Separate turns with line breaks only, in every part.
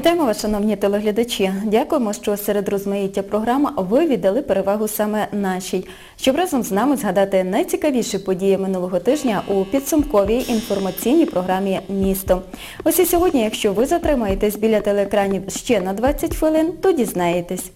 Вітаємо вас, шановні телеглядачі. Дякуємо, що серед розмаїття програм ви віддали перевагу саме нашій, щоб разом з нами згадати найцікавіші події минулого тижня у підсумковій інформаційній програмі «Місто». Ось і сьогодні, якщо ви затримаєтесь біля телеекранів ще на 20 хвилин, то дізнаєтесь.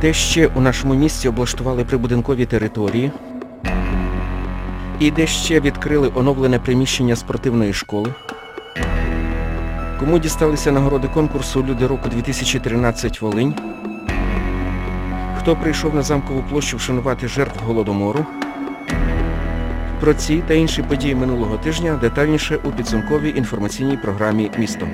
Де ще у нашому місті облаштували прибудинкові території, і де ще відкрили оновлене приміщення спортивної школи. Кому дісталися нагороди конкурсу Люди року 2013 Волинь? Хто прийшов на замкову площу вшанувати жертв Голодомору? Про ці та інші події минулого тижня детальніше у підсумковій інформаційній програмі «Місто».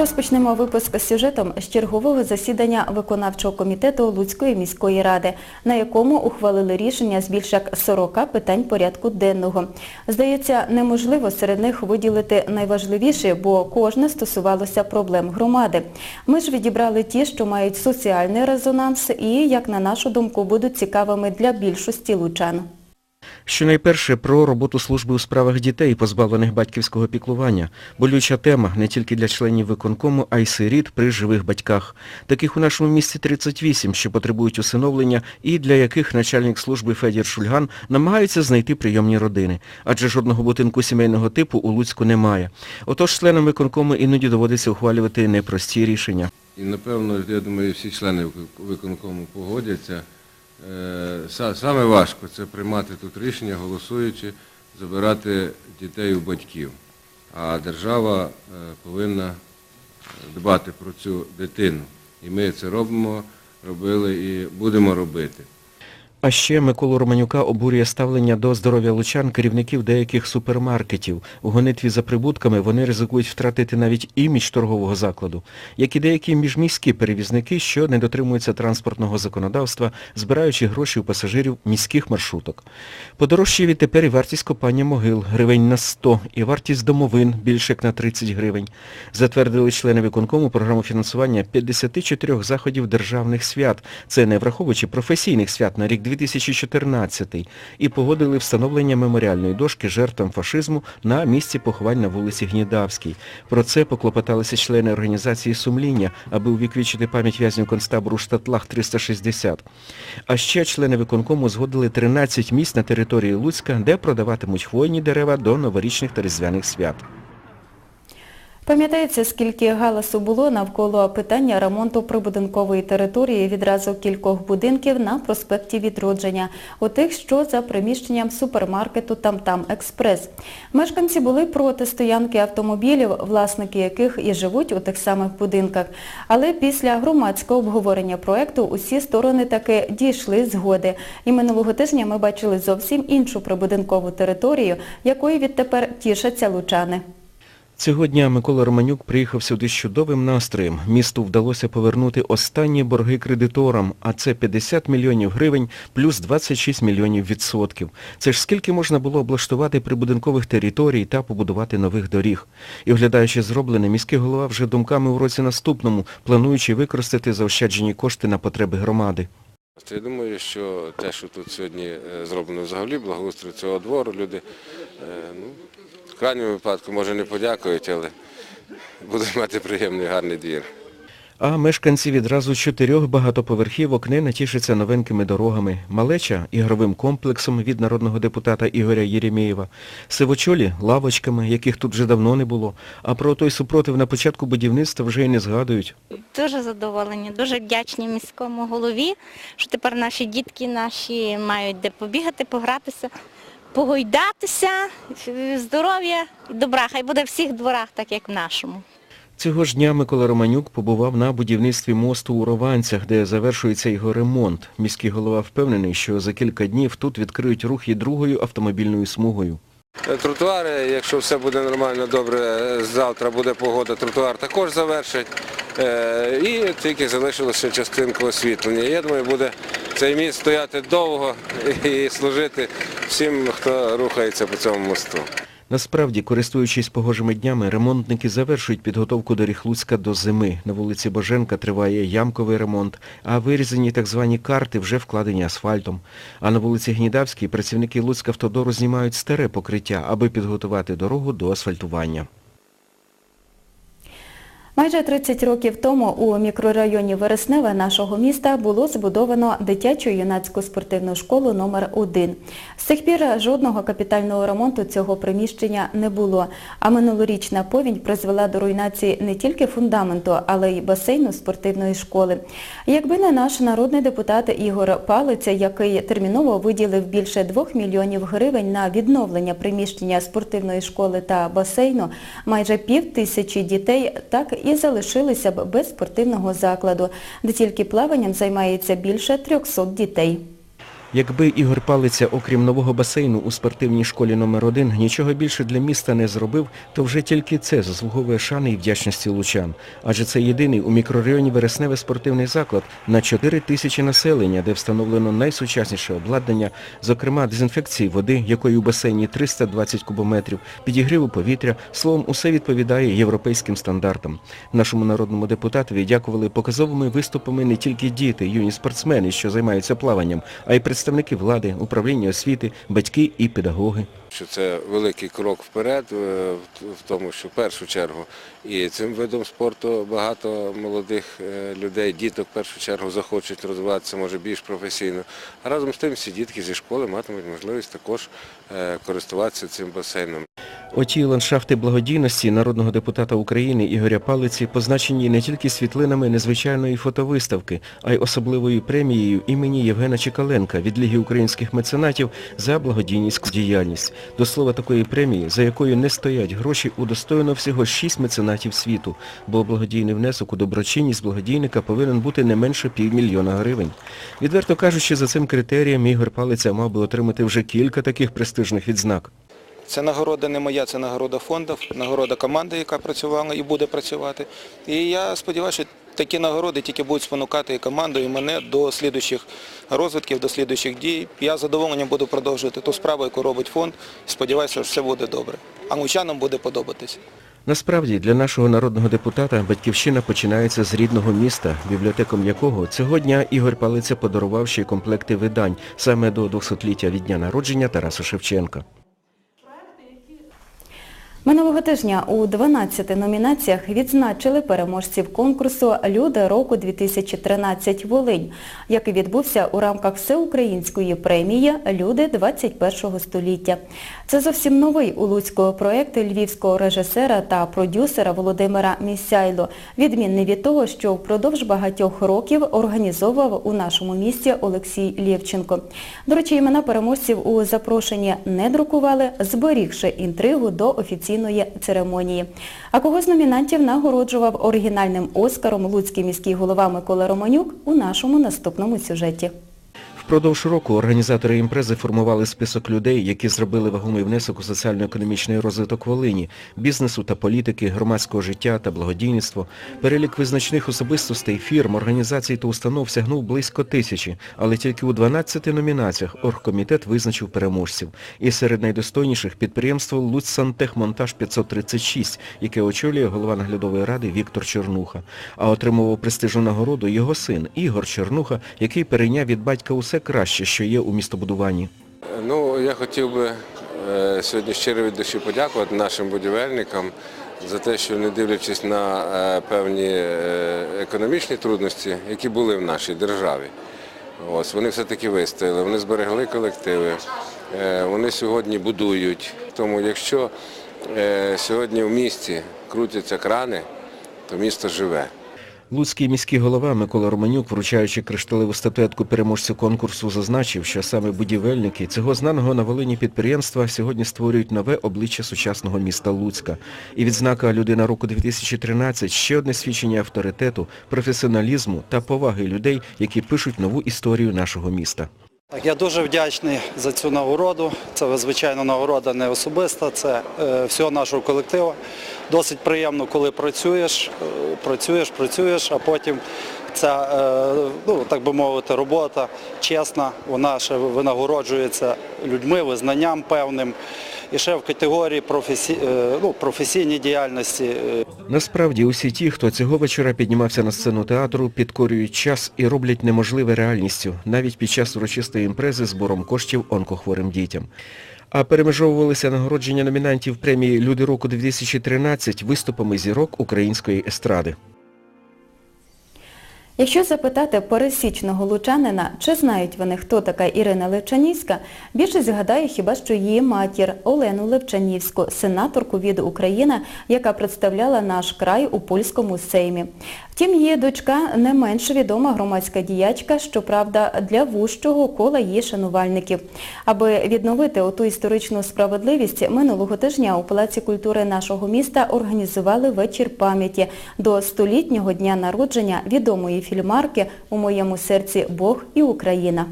Розпочнемо випуск з сюжетом з чергового засідання виконавчого комітету Луцької міської ради, на якому ухвалили рішення з більш як 40 питань порядку денного. Здається, неможливо серед них виділити найважливіші, бо кожне стосувалося проблем громади. Ми ж відібрали ті, що мають соціальний резонанс і, як на нашу думку, будуть цікавими для більшості лучан.
Щонайперше про роботу служби у справах дітей, позбавлених батьківського піклування. Болюча тема не тільки для членів виконкому, а й сиріт при живих батьках. Таких у нашому місті 38, що потребують усиновлення і для яких начальник служби Федір Шульган намагається знайти прийомні родини. Адже жодного будинку сімейного типу у Луцьку немає. Отож членам виконкому іноді доводиться ухвалювати непрості рішення.
І напевно, я думаю, всі члени виконкому погодяться. Е, са- Саме важко це приймати тут рішення, голосуючи, забирати дітей у батьків. А держава е, повинна дбати про цю дитину. І ми це робимо, робили і будемо робити.
А ще Миколу Романюка обурює ставлення до здоров'я лучан керівників деяких супермаркетів. У гонитві за прибутками вони ризикують втратити навіть імідж торгового закладу, як і деякі міжміські перевізники, що не дотримуються транспортного законодавства, збираючи гроші у пасажирів міських маршруток. Подорожчає відтепер і вартість копання могил гривень на 100 і вартість домовин більше як на 30 гривень. Затвердили члени виконкому програму фінансування 54 заходів державних свят. Це не враховуючи професійних свят на рік 2014 і погодили встановлення меморіальної дошки жертвам фашизму на місці поховань на вулиці Гнідавській. Про це поклопоталися члени організації «Сумління», аби увіквічити пам'ять в'язнів концтабору Штатлах 360. А ще члени виконкому згодили 13 місць на території Луцька, де продаватимуть хвойні дерева до новорічних та різдвяних свят.
Пам'ятається, скільки галасу було навколо питання ремонту прибудинкової території відразу кількох будинків на проспекті Відродження, у тих, що за приміщенням супермаркету «Тамтам Експрес». Мешканці були проти стоянки автомобілів, власники яких і живуть у тих самих будинках. Але після громадського обговорення проекту усі сторони таки дійшли згоди. І минулого тижня ми бачили зовсім іншу прибудинкову територію, якою відтепер тішаться лучани.
Цього дня Микола Романюк приїхав сюди з чудовим настроєм. Місту вдалося повернути останні борги кредиторам, а це 50 мільйонів гривень плюс 26 мільйонів відсотків. Це ж скільки можна було облаштувати прибудинкових територій та побудувати нових доріг. І оглядаючи зроблене, міський голова вже думками у році наступному, плануючи використати заощаджені кошти на потреби громади.
Я думаю, що те, що тут сьогодні е, зроблено взагалі, благоустрій цього двору, люди, е, ну, крайньому випадку, може, не подякують, але будуть мати приємний гарний двір.
А мешканці відразу чотирьох багатоповерхівок не натішаться новенькими дорогами. Малеча – ігровим комплексом від народного депутата Ігоря Єремєєва. Сивочолі – лавочками, яких тут вже давно не було. А про той супротив на початку будівництва вже й не згадують.
Дуже задоволені, дуже вдячні міському голові, що тепер наші дітки наші мають де побігати, погратися, погойдатися, здоров'я і добра. Хай буде в всіх дворах, так як в нашому.
Цього ж дня Микола Романюк побував на будівництві мосту у Рованцях, де завершується його ремонт. Міський голова впевнений, що за кілька днів тут відкриють рух і другою автомобільною смугою.
Тротуари, якщо все буде нормально, добре, завтра буде погода, тротуар також завершать. Е, І тільки залишилося частинку освітлення. Я думаю, буде цей міст стояти довго і служити всім, хто рухається по цьому мосту.
Насправді, користуючись погожими днями, ремонтники завершують підготовку доріг Луцька до зими. На вулиці Боженка триває ямковий ремонт, а вирізані так звані карти вже вкладені асфальтом. А на вулиці Гнідавській працівники Луцька автодору знімають старе покриття, аби підготувати дорогу до асфальтування.
Майже 30 років тому у мікрорайоні Вересневе нашого міста було збудовано дитячу юнацьку спортивну школу номер 1 З тих пір жодного капітального ремонту цього приміщення не було, а минулорічна повінь призвела до руйнації не тільки фундаменту, але й басейну спортивної школи. Якби не наш народний депутат Ігор Палиця, який терміново виділив більше 2 мільйонів гривень на відновлення приміщення спортивної школи та басейну, майже пів тисячі дітей так і залишилися б без спортивного закладу, де тільки плаванням займається більше 300 дітей.
Якби Ігор Палиця, окрім нового басейну у спортивній школі номер 1 нічого більше для міста не зробив, то вже тільки це заслуговує шани і вдячності лучан. Адже це єдиний у мікрорайоні Вересневе спортивний заклад на 4 тисячі населення, де встановлено найсучасніше обладнання, зокрема дезінфекції води, якої у басейні 320 кубометрів, підігріву повітря, словом, усе відповідає європейським стандартам. Нашому народному депутатові дякували показовими виступами не тільки діти, юні спортсмени, що займаються плаванням, а й представники влади, управління освіти, батьки і педагоги.
Що це великий крок вперед е, в- тому, що в першу чергу і цим видом спорту багато молодих е, людей, діток в першу чергу захочуть розвиватися, може більш професійно. А разом з тим всі дітки зі школи матимуть можливість також е, користуватися цим басейном.
Оті ландшафти благодійності народного депутата України Ігоря Палиці позначені не тільки світлинами незвичайної фотовиставки, а й особливою премією імені Євгена Чекаленка від Ліги українських меценатів за благодійність діяльність. До слова такої премії, за якою не стоять гроші, удостоєно всього шість меценатів світу, бо благодійний внесок у доброчинність благодійника повинен бути не менше півмільйона гривень. Відверто кажучи, за цим критерієм Ігор Палиця мав би отримати вже кілька таких престижних відзнак.
Це нагорода не моя, це нагорода фонду, нагорода команди, яка працювала і буде працювати. І я сподіваюся, що такі нагороди тільки будуть спонукати і команду, і мене до слідуючих розвитків, до слідуючих дій. Я з задоволенням буду продовжувати ту справу, яку робить фонд. Сподіваюся, що все буде добре. А лучанам буде подобатись.
Насправді, для нашого народного депутата батьківщина починається з рідного міста, бібліотеком якого цього дня Ігор Палиця подарував ще й комплекти видань саме до 200-ліття від дня народження Тараса Шевченка.
Минулого тижня у 12 номінаціях відзначили переможців конкурсу «Люди року 2013 Волинь», який відбувся у рамках всеукраїнської премії «Люди 21 століття». Це зовсім новий у Луцького проєкт львівського режисера та продюсера Володимира Місяйло, відмінний від того, що впродовж багатьох років організовував у нашому місті Олексій Лєвченко. До речі, імена переможців у запрошенні не друкували, зберігши інтригу до офіційної церемонії. А кого з номінантів нагороджував оригінальним Оскаром луцький міський голова Микола Романюк у нашому наступному сюжеті.
Впродовж року організатори імпрези формували список людей, які зробили вагомий внесок у соціально-економічний розвиток Волині, бізнесу та політики, громадського життя та благодійництво. Перелік визначних особистостей, фірм, організацій та установ сягнув близько тисячі, але тільки у 12 номінаціях оргкомітет визначив переможців. І серед найдостойніших підприємство «Луцсантехмонтаж 536, яке очолює голова наглядової ради Віктор Чорнуха. А отримував престижну нагороду його син Ігор Чорнуха, який перейняв від батька усе краще, що є у містобудуванні.
Ну, я хотів би е, сьогодні щиро від душі подякувати нашим будівельникам за те, що не дивлячись на е, певні е, економічні трудності, які були в нашій державі. Ось, вони все-таки вистояли, вони зберегли колективи, вони сьогодні будують. Тому якщо сьогодні в місті крутяться крани, то місто живе.
Луцький міський голова Микола Романюк, вручаючи кришталеву статуетку переможцю конкурсу, зазначив, що саме будівельники цього знаного на Волині підприємства сьогодні створюють нове обличчя сучасного міста Луцька. І відзнака «Людина року 2013» – ще одне свідчення авторитету, професіоналізму та поваги людей, які пишуть нову історію нашого міста.
Я дуже вдячний за цю нагороду. Це, звичайно, нагорода не особиста, це е, всього нашого колективу. Досить приємно, коли працюєш, е, працюєш, працюєш, а потім ця, е, ну, так би мовити, робота чесна, вона ще винагороджується людьми, визнанням певним. І ще в категорії професі... е, ну, професійній діяльності. е,
Насправді усі ті, хто цього вечора піднімався на сцену театру, підкорюють час і роблять неможливе реальністю, навіть під час урочистої імпрези збором коштів онкохворим дітям. А перемежовувалися нагородження номінантів премії Люди року 2013 виступами зірок української естради.
Якщо запитати пересічного лучанина, чи знають вони, хто така Ірина Левчанівська, більше згадає хіба що її матір Олену Левчанівську, сенаторку від України, яка представляла наш край у польському сеймі. Втім, її дочка не менш відома громадська діячка, щоправда, для вужчого кола її шанувальників. Аби відновити оту історичну справедливість, минулого тижня у Палаці культури нашого міста організували вечір пам'яті до столітнього дня народження відомої фільмарки «У моєму серці Бог і Україна».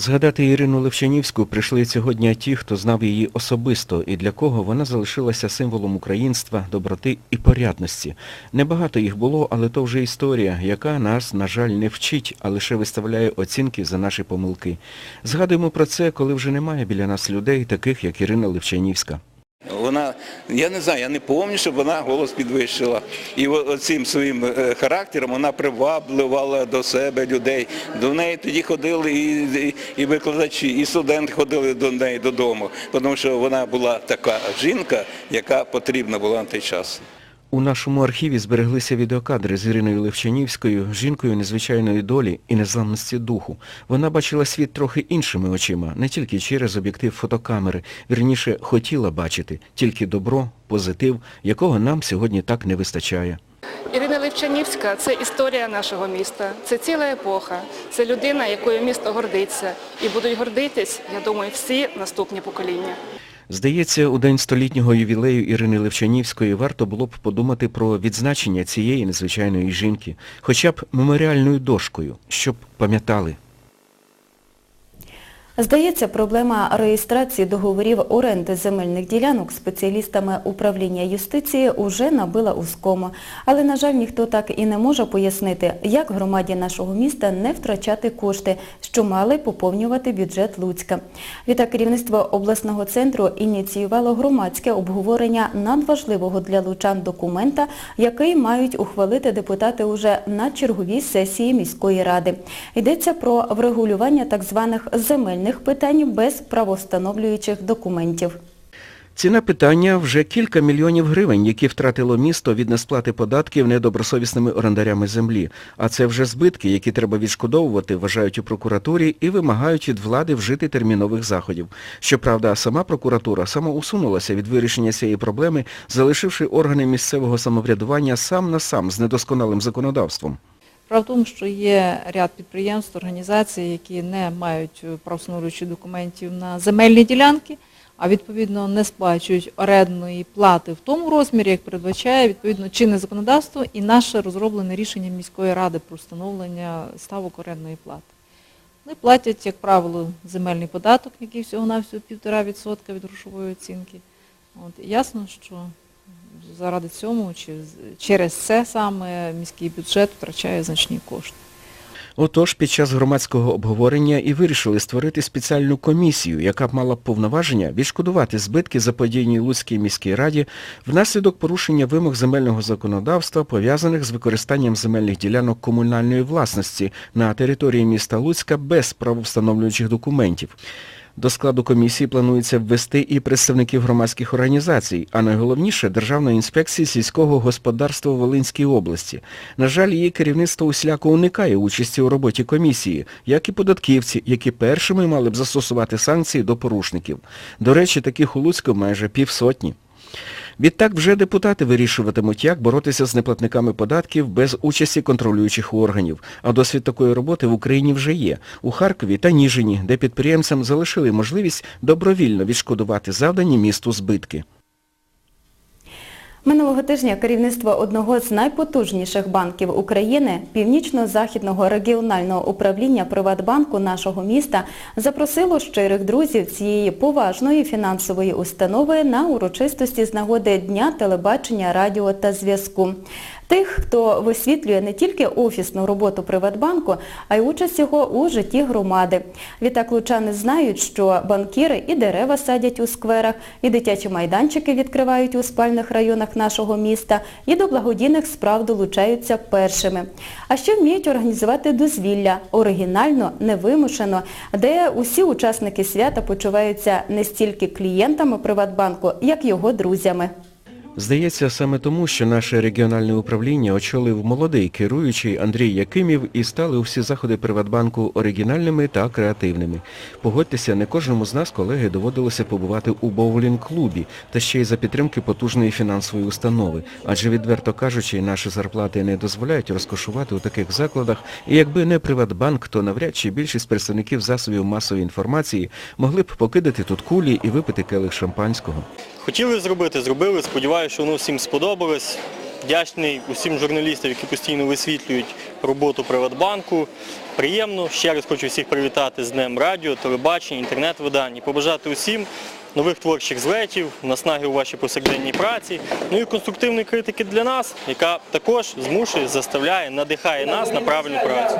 Згадати Ірину Левчанівську прийшли цього дня ті, хто знав її особисто і для кого вона залишилася символом українства, доброти і порядності. Небагато їх було, але то вже історія, яка нас, на жаль, не вчить, а лише виставляє оцінки за наші помилки. Згадуємо про це, коли вже немає біля нас людей, таких як Ірина Левчанівська.
Вона, я не знаю, я не пам'ятаю, щоб вона голос підвищила. І оцим цим своїм е, характером вона приваблювала до себе людей. До неї тоді ходили і, і викладачі, і студенти ходили до неї додому, тому що вона була така жінка, яка потрібна була на той час.
У нашому архіві збереглися відеокадри з Іриною Левчанівською, жінкою незвичайної долі і незламності духу. Вона бачила світ трохи іншими очима, не тільки через об'єктив фотокамери, вірніше хотіла бачити, тільки добро, позитив, якого нам сьогодні так не вистачає.
Ірина Левчанівська це історія нашого міста, це ціла епоха, це людина, якою місто гордиться. І будуть гордитись, я думаю, всі наступні покоління.
Здається, у день столітнього ювілею Ірини Левчанівської варто було б подумати про відзначення цієї незвичайної жінки, хоча б меморіальною дошкою, щоб пам'ятали.
Здається, проблема реєстрації договорів оренди земельних ділянок спеціалістами управління юстиції уже набила ускому. Але, на жаль, ніхто так і не може пояснити, як громаді нашого міста не втрачати кошти, що мали поповнювати бюджет Луцька. Відтак керівництво обласного центру ініціювало громадське обговорення надважливого для лучан документа, який мають ухвалити депутати уже на черговій сесії міської ради. Йдеться про врегулювання так званих земельних питань без правовстановлюючих документів.
Ціна питання вже кілька мільйонів гривень, які втратило місто від несплати податків недобросовісними орендарями землі. А це вже збитки, які треба відшкодовувати, вважають у прокуратурі і вимагають від влади вжити термінових заходів. Щоправда, сама прокуратура самоусунулася від вирішення цієї проблеми, залишивши органи місцевого самоврядування сам на сам з недосконалим законодавством.
Справа в тому, що є ряд підприємств, організацій, які не мають е, документів на земельні ділянки, а відповідно не сплачують орендної плати в тому розмірі, як передбачає відповідно чинне законодавство і наше розроблене рішення міської ради про встановлення ставок орендної плати. Вони платять, як правило, земельний податок, який всього-навсього 1,5% від грошової оцінки. От, і ясно, що заради цьому чи через це саме міський бюджет втрачає значні кошти.
Отож, під час громадського обговорення і вирішили створити спеціальну комісію, яка б мала повноваження відшкодувати збитки заподіяні Луцькій міській раді внаслідок порушення вимог земельного законодавства, пов'язаних з використанням земельних ділянок комунальної власності на території міста Луцька без правовстановлюючих документів. До складу комісії планується ввести і представників громадських організацій, а найголовніше Державної інспекції сільського господарства Волинській області. На жаль, її керівництво усіляко уникає участі у роботі комісії, як і податківці, які першими мали б застосувати санкції до порушників. До речі, таких у Луцьку майже півсотні. Відтак вже депутати вирішуватимуть, як боротися з неплатниками податків без участі контролюючих органів. А досвід такої роботи в Україні вже є. У Харкові та Ніжині, де підприємцям залишили можливість добровільно відшкодувати завдані місту збитки.
Минулого тижня керівництво одного з найпотужніших банків України, Північно-Західного регіонального управління Приватбанку нашого міста, запросило щирих друзів цієї поважної фінансової установи на урочистості з нагоди Дня телебачення, радіо та зв'язку. Тих, хто висвітлює не тільки офісну роботу Приватбанку, а й участь його у житті громади. Відтак лучани знають, що банкіри і дерева садять у скверах, і дитячі майданчики відкривають у спальних районах нашого міста, і до благодійних справ долучаються першими. А ще вміють організувати дозвілля, оригінально, невимушено, де усі учасники свята почуваються не стільки клієнтами Приватбанку, як його друзями.
Здається, саме тому, що наше регіональне управління очолив молодий керуючий Андрій Якимів і стали усі заходи Приватбанку оригінальними та креативними. Погодьтеся, не кожному з нас, колеги, доводилося побувати у боулінг-клубі, та ще й за підтримки потужної фінансової установи. Адже, відверто кажучи, наші зарплати не дозволяють розкошувати у таких закладах, і якби не Приватбанк, то навряд чи більшість представників засобів масової інформації могли б покидати тут кулі і випити келих шампанського.
Хотіли зробити, зробили. Сподіваюся, що воно всім сподобалось. Вдячний усім журналістам, які постійно висвітлюють роботу Приватбанку. Приємно. Ще раз хочу всіх привітати з Днем радіо, телебачення, інтернет-видань і побажати усім нових творчих злетів, наснаги у вашій повсякденній праці, ну і конструктивної критики для нас, яка також змушує, заставляє, надихає нас на правильну працю.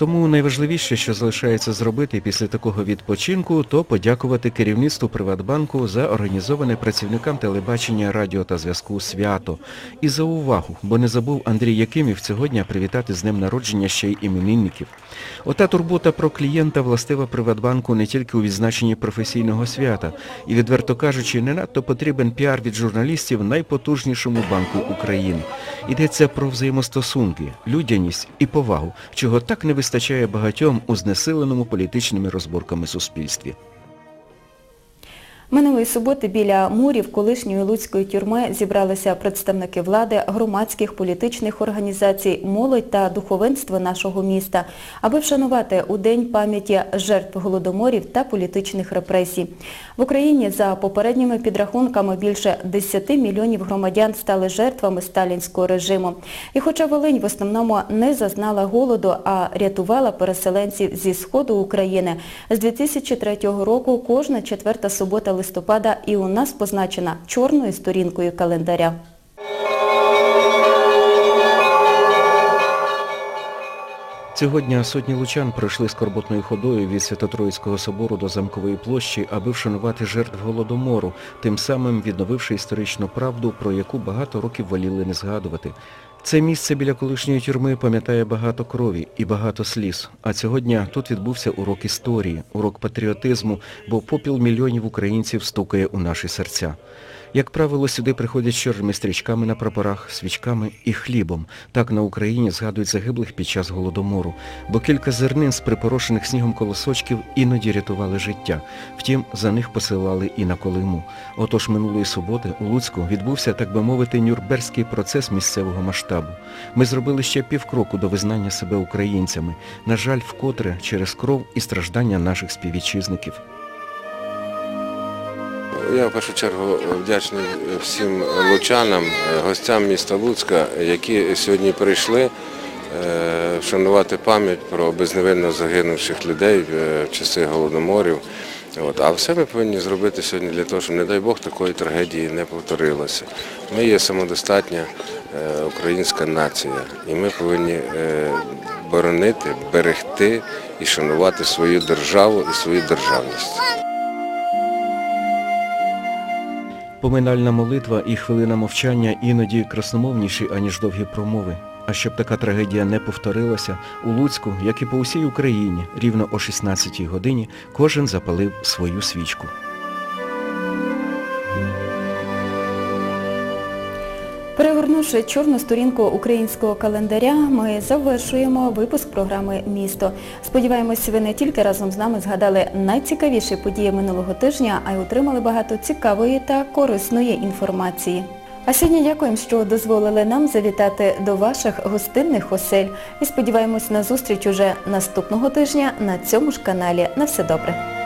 Тому найважливіше, що залишається зробити після такого відпочинку, то подякувати керівництву Приватбанку за організоване працівникам телебачення, радіо та зв'язку свято. І за увагу, бо не забув Андрій Якимів цього дня привітати з днем народження ще й іменинників. Ота турбота про клієнта властива Приватбанку не тільки у відзначенні професійного свята. І, відверто кажучи, не надто потрібен піар від журналістів найпотужнішому банку України. Йдеться про взаємостосунки, людяність і повагу, чого так не вистачає багатьом у знесиленому політичними розборками суспільстві.
Минулої суботи біля мурів колишньої луцької тюрми зібралися представники влади, громадських політичних організацій, молодь та духовенство нашого міста, аби вшанувати у День пам'яті жертв голодоморів та політичних репресій. В Україні за попередніми підрахунками більше 10 мільйонів громадян стали жертвами сталінського режиму. І хоча Волинь в основному не зазнала голоду, а рятувала переселенців зі сходу України, з 2003 року кожна четверта субота листопада і у нас позначена чорною сторінкою календаря.
Цього дня сотні лучан пройшли скорботною ходою від Свято-Троїцького собору до Замкової площі, аби вшанувати жертв Голодомору, тим самим відновивши історичну правду, про яку багато років воліли не згадувати. Це місце біля колишньої тюрми пам'ятає багато крові і багато сліз. А цього дня тут відбувся урок історії, урок патріотизму, бо попіл мільйонів українців стукає у наші серця. Як правило, сюди приходять чорними стрічками на прапорах, свічками і хлібом. Так на Україні згадують загиблих під час Голодомору, бо кілька зернин з припорошених снігом колосочків іноді рятували життя. Втім, за них посилали і на Колиму. Отож минулої суботи у Луцьку відбувся, так би мовити, нюрнберзький процес місцевого масштабу. Ми зробили ще півкроку до визнання себе українцями. На жаль, вкотре через кров і страждання наших співвітчизників.
Я в першу чергу вдячний всім лучанам, гостям міста Луцька, які сьогодні прийшли е, вшанувати пам'ять про безневинно загинувших людей е, в часи голодоморів. От. А все ми повинні зробити сьогодні для того, щоб, не дай Бог, такої трагедії не повторилося. Ми є самодостатня е, українська нація, і ми повинні боронити, берегти і шанувати свою державу і свою державність.
Поминальна молитва і хвилина мовчання іноді красномовніші, аніж довгі промови. А щоб така трагедія не повторилася, у Луцьку, як і по усій Україні, рівно о 16-й годині кожен запалив свою свічку.
Перегорнувши чорну сторінку українського календаря, ми завершуємо випуск програми Місто. Сподіваємось, ви не тільки разом з нами згадали найцікавіші події минулого тижня, а й отримали багато цікавої та корисної інформації. А сьогодні дякуємо, що дозволили нам завітати до ваших гостинних осель. І сподіваємось на зустріч уже наступного тижня на цьому ж каналі. На все добре.